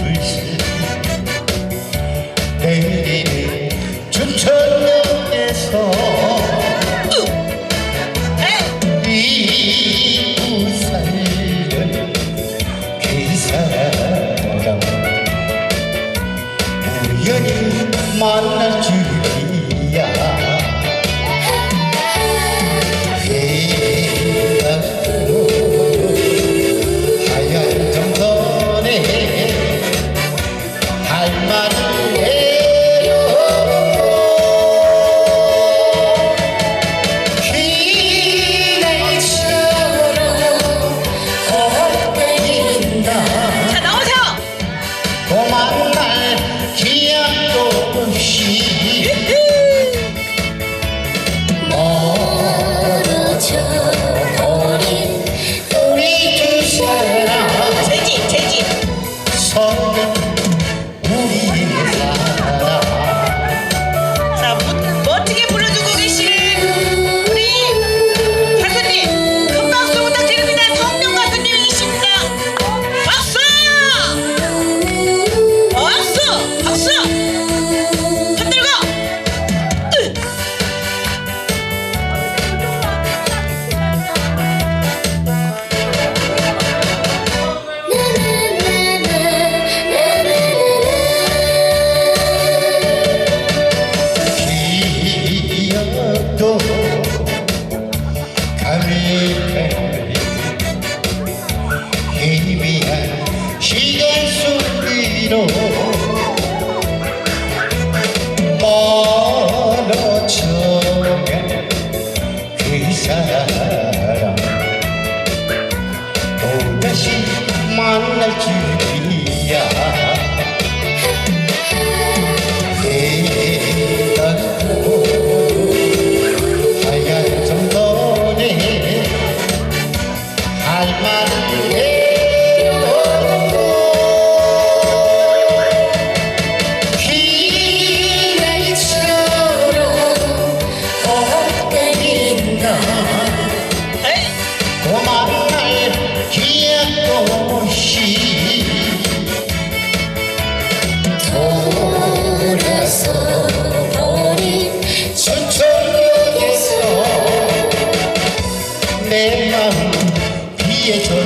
Thanks. 오만 날 기약도 없이 길어 멀어져간 그 사람 또다시 만날 줄이야. 그 할만한 내 마음 비에 젖